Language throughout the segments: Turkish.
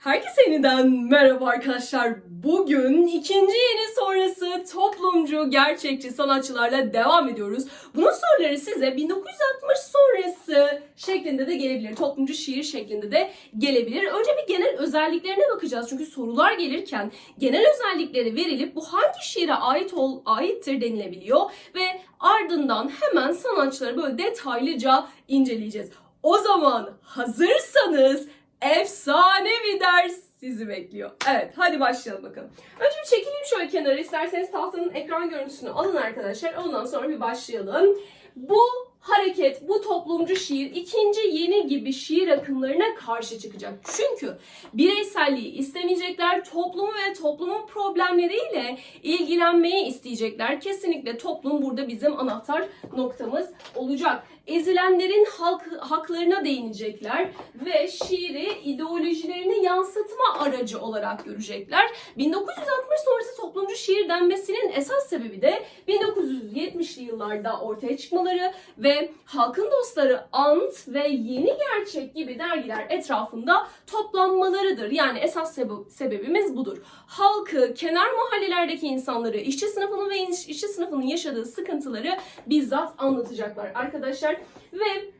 Herkese yeniden merhaba arkadaşlar. Bugün ikinci yeni sonrası toplumcu, gerçekçi sanatçılarla devam ediyoruz. Bunun soruları size 1960 sonrası şeklinde de gelebilir. Toplumcu şiir şeklinde de gelebilir. Önce bir genel özelliklerine bakacağız. Çünkü sorular gelirken genel özellikleri verilip bu hangi şiire ait ol, aittir denilebiliyor. Ve ardından hemen sanatçıları böyle detaylıca inceleyeceğiz. O zaman hazırsanız efsane bir ders sizi bekliyor. Evet hadi başlayalım bakalım. Önce bir çekileyim şöyle kenara. İsterseniz tahtanın ekran görüntüsünü alın arkadaşlar. Ondan sonra bir başlayalım. Bu hareket, bu toplumcu şiir ikinci yeni gibi şiir akımlarına karşı çıkacak. Çünkü bireyselliği istemeyecekler, toplumu ve toplumun problemleriyle ilgilenmeyi isteyecekler. Kesinlikle toplum burada bizim anahtar noktamız olacak. Ezilenlerin halk, haklarına değinecekler ve şiiri ideolojilerini yansıtma aracı olarak görecekler. 1960 sonrası toplumcu şiir denmesinin esas sebebi de 1970'li yıllarda ortaya çıkmaları ve Halkın Dostları, Ant ve Yeni Gerçek gibi dergiler etrafında toplanmalarıdır. Yani esas sebe- sebebimiz budur. Halkı, kenar mahallelerdeki insanları, işçi sınıfının ve iş- işçi sınıfının yaşadığı sıkıntıları bizzat anlatacaklar arkadaşlar. Ve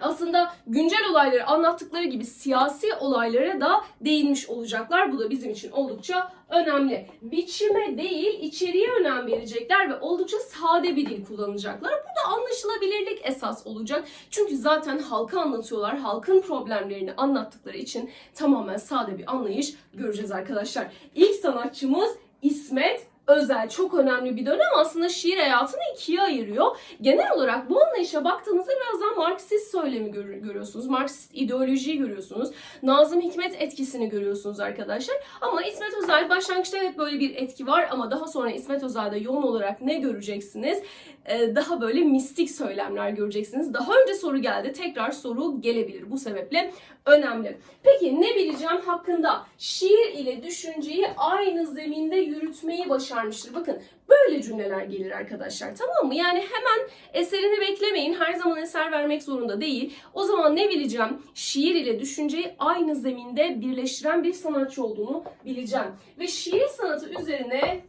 aslında güncel olayları anlattıkları gibi siyasi olaylara da değinmiş olacaklar. Bu da bizim için oldukça önemli. Biçime değil içeriğe önem verecekler ve oldukça sade bir dil kullanacaklar. Burada anlaşılabilirlik esas olacak. Çünkü zaten halka anlatıyorlar. Halkın problemlerini anlattıkları için tamamen sade bir anlayış göreceğiz arkadaşlar. İlk sanatçımız İsmet Özel çok önemli bir dönem aslında şiir hayatını ikiye ayırıyor. Genel olarak bu anlayışa baktığınızda biraz daha Marksist söylemi gör- görüyorsunuz. Marksist ideolojiyi görüyorsunuz. Nazım Hikmet etkisini görüyorsunuz arkadaşlar. Ama İsmet Özel başlangıçta evet böyle bir etki var ama daha sonra İsmet Özel'de yoğun olarak ne göreceksiniz? Ee, daha böyle mistik söylemler göreceksiniz. Daha önce soru geldi. Tekrar soru gelebilir. Bu sebeple önemli. Peki ne bileceğim hakkında? Şiir ile düşünceyi aynı zeminde yürütmeyi başarmıştır. Bakın böyle cümleler gelir arkadaşlar tamam mı? Yani hemen eserini beklemeyin. Her zaman eser vermek zorunda değil. O zaman ne bileceğim? Şiir ile düşünceyi aynı zeminde birleştiren bir sanatçı olduğunu bileceğim. Ve şiir sanatı üzerine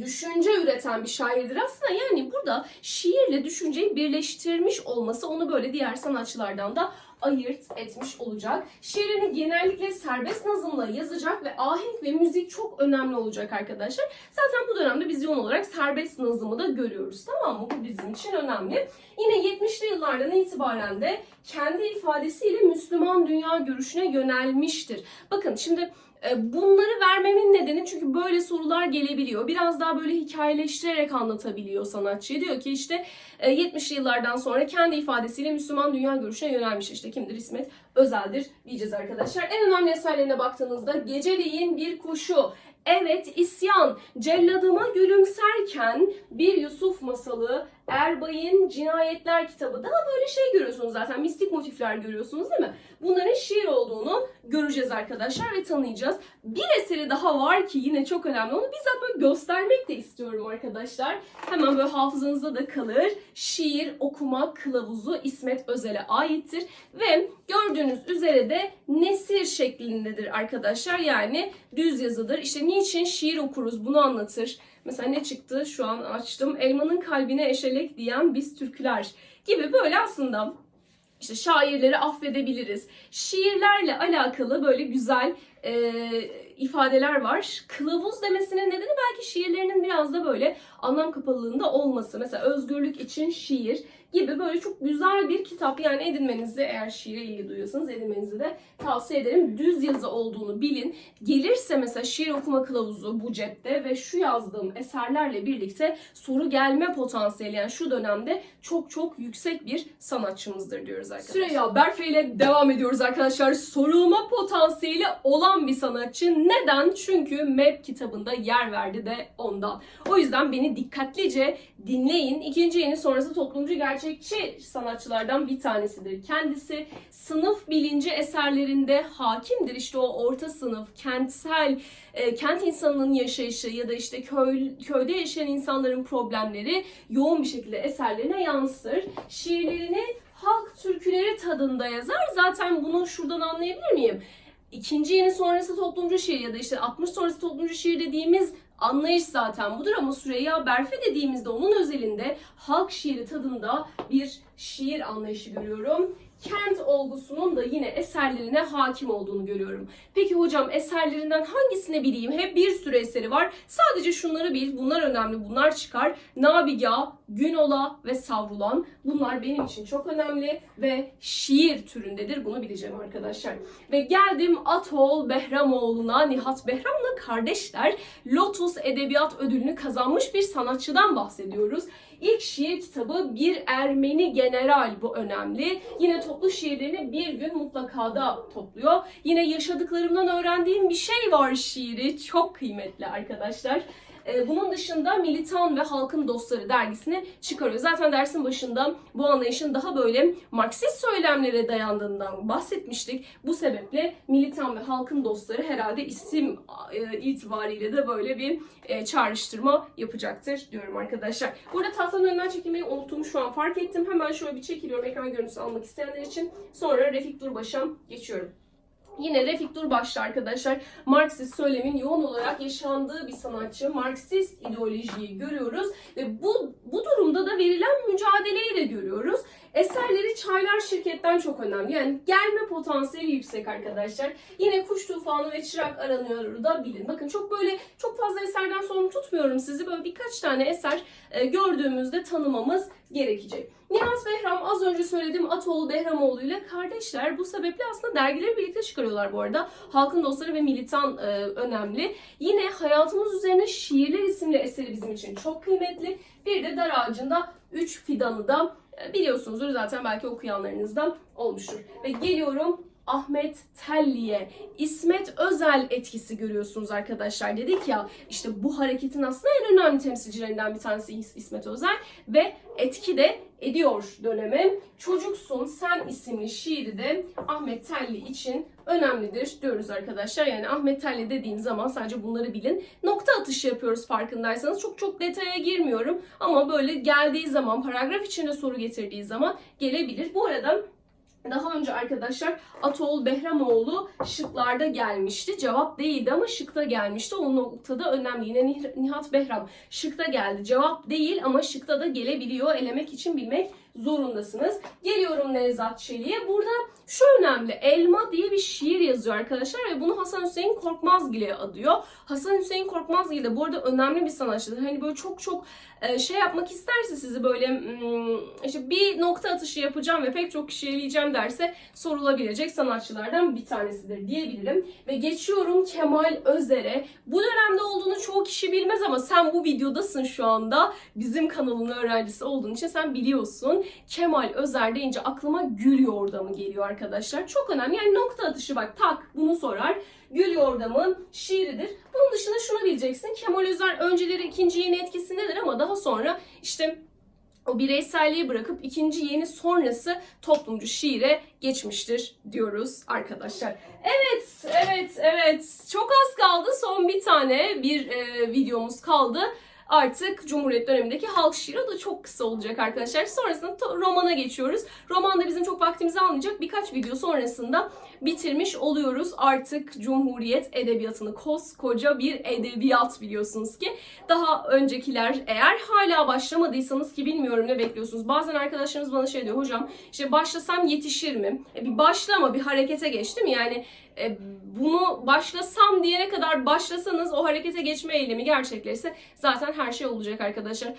düşünce üreten bir şairdir aslında. Yani burada şiirle düşünceyi birleştirmiş olması onu böyle diğer sanatçılardan da ayırt etmiş olacak. Şiirini genellikle serbest nazımla yazacak ve ahenk ve müzik çok önemli olacak arkadaşlar. Zaten bu dönemde biz yoğun olarak serbest nazımı da görüyoruz tamam mı? Bu bizim için önemli. Yine 70'li yıllardan itibaren de kendi ifadesiyle Müslüman dünya görüşüne yönelmiştir. Bakın şimdi Bunları vermemin nedeni çünkü böyle sorular gelebiliyor. Biraz daha böyle hikayeleştirerek anlatabiliyor sanatçı. Diyor ki işte e, 70'li yıllardan sonra kendi ifadesiyle Müslüman dünya görüşüne yönelmiş. İşte kimdir İsmet Özel'dir diyeceğiz arkadaşlar. En önemli eserlerine baktığınızda Geceleyin Bir Kuşu, Evet isyan, celladıma gülümserken bir Yusuf masalı, Erbay'ın cinayetler kitabı. Daha böyle şey görüyorsunuz zaten mistik motifler görüyorsunuz değil mi? Bunların şiir olduğunu göreceğiz arkadaşlar ve tanıyacağız. Bir eseri daha var ki yine çok önemli. Onu bizzat böyle göstermek de istiyorum arkadaşlar. Hemen böyle hafızanızda da kalır. Şiir okuma kılavuzu İsmet Özel'e aittir. Ve gördüğünüz üzere de nesir şeklindedir arkadaşlar. Yani düz yazıdır. İşte niçin şiir okuruz bunu anlatır. Mesela ne çıktı? Şu an açtım. Elmanın kalbine eşelek diyen biz türküler gibi böyle aslında işte şairleri affedebiliriz. Şiirlerle alakalı böyle güzel e, ifadeler var. Kılavuz demesinin nedeni belki şiirlerinin biraz da böyle anlam kapalılığında olması. Mesela özgürlük için şiir gibi böyle çok güzel bir kitap. Yani edinmenizi eğer şiire ilgi duyuyorsanız edinmenizi de tavsiye ederim. Düz yazı olduğunu bilin. Gelirse mesela şiir okuma kılavuzu bu cepte ve şu yazdığım eserlerle birlikte soru gelme potansiyeli yani şu dönemde çok çok yüksek bir sanatçımızdır diyoruz arkadaşlar. Süreyya Berfe ile devam ediyoruz arkadaşlar. Sorulma potansiyeli olan bir sanatçı. Neden? Çünkü MEP kitabında yer verdi de ondan. O yüzden beni dikkatlice dinleyin. İkinci yeni sonrası toplumcu gerçekçi sanatçılardan bir tanesidir. Kendisi sınıf bilinci eserlerinde hakimdir. İşte o orta sınıf, kentsel, e, kent insanının yaşayışı ya da işte köy, köyde yaşayan insanların problemleri yoğun bir şekilde eserlerine yansır. Şiirlerini halk türküleri tadında yazar. Zaten bunu şuradan anlayabilir miyim? ikinci yeni sonrası toplumcu şiir ya da işte 60 sonrası toplumcu şiir dediğimiz anlayış zaten budur ama Süreyya Berfe dediğimizde onun özelinde halk şiiri tadında bir şiir anlayışı görüyorum. Kent olgusunun da yine eserlerine hakim olduğunu görüyorum. Peki hocam eserlerinden hangisini bileyim? Hep bir sürü eseri var. Sadece şunları bil. Bunlar önemli. Bunlar çıkar. Nabiga, Günola ve Savrulan. Bunlar benim için çok önemli ve şiir türündedir. Bunu bileceğim arkadaşlar. Ve geldim Atol Behramoğlu'na. Nihat Behram'la kardeşler. Lotus Edebiyat Ödülünü kazanmış bir sanatçıdan bahsediyoruz. İlk şiir kitabı Bir Ermeni General bu önemli. Yine toplu şiirlerini bir gün mutlaka da topluyor. Yine yaşadıklarımdan öğrendiğim bir şey var şiiri. Çok kıymetli arkadaşlar. Ee, Bunun dışında Militan ve Halkın Dostları dergisini çıkarıyor. Zaten dersin başında bu anlayışın daha böyle Marksist söylemlere dayandığından bahsetmiştik. Bu sebeple Militan ve Halkın Dostları herhalde isim e, itibariyle de böyle bir e, çağrıştırma yapacaktır diyorum arkadaşlar. Burada tahtanın önünden çekilmeyi unuttum şu an fark ettim. Hemen şöyle bir çekiliyorum ekran görüntüsü almak isteyenler için. Sonra Refik Durbaş'a geçiyorum. Yine Refik Durbaş'ta arkadaşlar Marksist söylemin yoğun olarak yaşandığı bir sanatçı. Marksist ideolojiyi görüyoruz ve bu, bu durumda da verilen mücadeleyi de görüyoruz. Eserleri Çaylar şirketten çok önemli. Yani gelme potansiyeli yüksek arkadaşlar. Yine Kuş Tufanı ve Çırak Aranıyor da bilin. Bakın çok böyle çok fazla eserden sorumlu tutmuyorum sizi. Böyle birkaç tane eser e, gördüğümüzde tanımamız gerekecek. Nihat Behram az önce söylediğim Atoğlu Behramoğlu ile kardeşler. Bu sebeple aslında dergileri birlikte çıkarıyorlar bu arada. Halkın Dostları ve Militan e, önemli. Yine Hayatımız Üzerine Şiirler isimli eseri bizim için çok kıymetli. Bir de Dar Ağacı'nda 3 fidanı da biliyorsunuzdur zaten belki okuyanlarınız da olmuştur. Ve geliyorum Ahmet Telli'ye İsmet Özel etkisi görüyorsunuz arkadaşlar. Dedik ya işte bu hareketin aslında en önemli temsilcilerinden bir tanesi İs- İsmet Özel ve etki de ediyor döneme. Çocuksun Sen isimli şiiri de Ahmet Telli için önemlidir diyoruz arkadaşlar. Yani Ahmet Telli dediğim zaman sadece bunları bilin. Nokta atışı yapıyoruz farkındaysanız. Çok çok detaya girmiyorum ama böyle geldiği zaman paragraf içinde soru getirdiği zaman gelebilir. Bu arada daha önce arkadaşlar Atol Behramoğlu şıklarda gelmişti. Cevap değildi ama şıkta gelmişti. O noktada önemli. Yine Nih- Nihat Behram şıkta geldi. Cevap değil ama şıkta da gelebiliyor. Elemek için bilmek zorundasınız. Geliyorum Nevzat Çelik'e. Burada şu önemli. Elma diye bir şiir yazıyor arkadaşlar ve bunu Hasan Hüseyin Korkmazgil'e adıyor. Hasan Hüseyin Korkmazgil de bu arada önemli bir sanatçıdır. Hani böyle çok çok e, şey yapmak isterse sizi böyle hmm, işte bir nokta atışı yapacağım ve pek çok kişiye eleyeceğim derse sorulabilecek sanatçılardan bir tanesidir diyebilirim. Ve geçiyorum Kemal Özer'e. Bu dönemde olduğunu kişi bilmez ama sen bu videodasın şu anda. Bizim kanalın öğrencisi olduğun için sen biliyorsun. Kemal Özer deyince aklıma Gül Yordamı geliyor arkadaşlar. Çok önemli. Yani nokta atışı bak tak bunu sorar. Gül Yordam'ın şiiridir. Bunun dışında şunu bileceksin. Kemal Özer önceleri ikinci yeni etkisindedir ama daha sonra işte o bireyselliği bırakıp ikinci yeni sonrası toplumcu şiire geçmiştir diyoruz arkadaşlar. Evet, evet, evet. Çok az kaldı. Son bir tane bir e, videomuz kaldı. Artık Cumhuriyet dönemindeki halk şiiri o da çok kısa olacak arkadaşlar. Sonrasında romana geçiyoruz. Romanda bizim çok vaktimizi almayacak. Birkaç video sonrasında bitirmiş oluyoruz. Artık Cumhuriyet edebiyatını koskoca bir edebiyat biliyorsunuz ki. Daha öncekiler eğer hala başlamadıysanız ki bilmiyorum ne bekliyorsunuz. Bazen arkadaşlarımız bana şey diyor hocam işte başlasam yetişir mi? E bir başla ama bir harekete geç değil mi? Yani e, bunu başlasam diyene kadar başlasanız o harekete geçme eylemi gerçekleşse zaten her şey olacak arkadaşlar.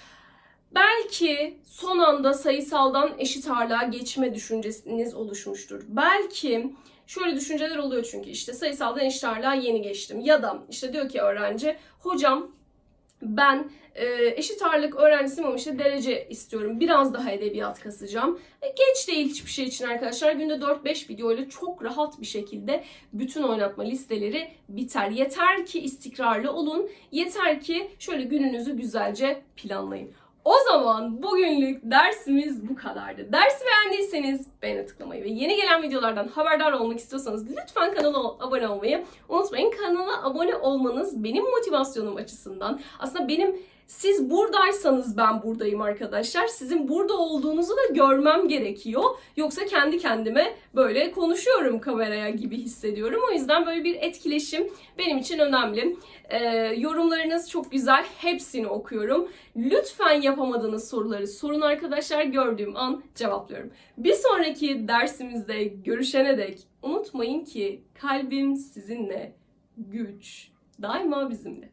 Belki son anda sayısaldan eşit ağırlığa geçme düşünceniz oluşmuştur. Belki şöyle düşünceler oluyor çünkü işte sayısaldan eşit ağırlığa yeni geçtim. Ya da işte diyor ki öğrenci hocam ben e, eşit ağırlık öğrencisiyim ama işte derece istiyorum. Biraz daha edebiyat kasacağım. E, geç değil hiçbir şey için arkadaşlar. Günde 4-5 video ile çok rahat bir şekilde bütün oynatma listeleri biter. Yeter ki istikrarlı olun. Yeter ki şöyle gününüzü güzelce planlayın. O zaman bugünlük dersimiz bu kadardı. Dersi beğendiyseniz beğene tıklamayı ve yeni gelen videolardan haberdar olmak istiyorsanız lütfen kanala abone olmayı unutmayın. Kanala abone olmanız benim motivasyonum açısından aslında benim Siz buradaysanız ben buradayım arkadaşlar. Sizin burada olduğunuzu da görmem gerekiyor. Yoksa kendi kendime böyle konuşuyorum kameraya gibi hissediyorum. O yüzden böyle bir etkileşim benim için önemli. Ee, yorumlarınız çok güzel. Hepsini okuyorum. Lütfen yapamadığınız soruları sorun arkadaşlar. Gördüğüm an cevaplıyorum. Bir sonraki dersimizde görüşene dek unutmayın ki kalbim sizinle, güç daima bizimle.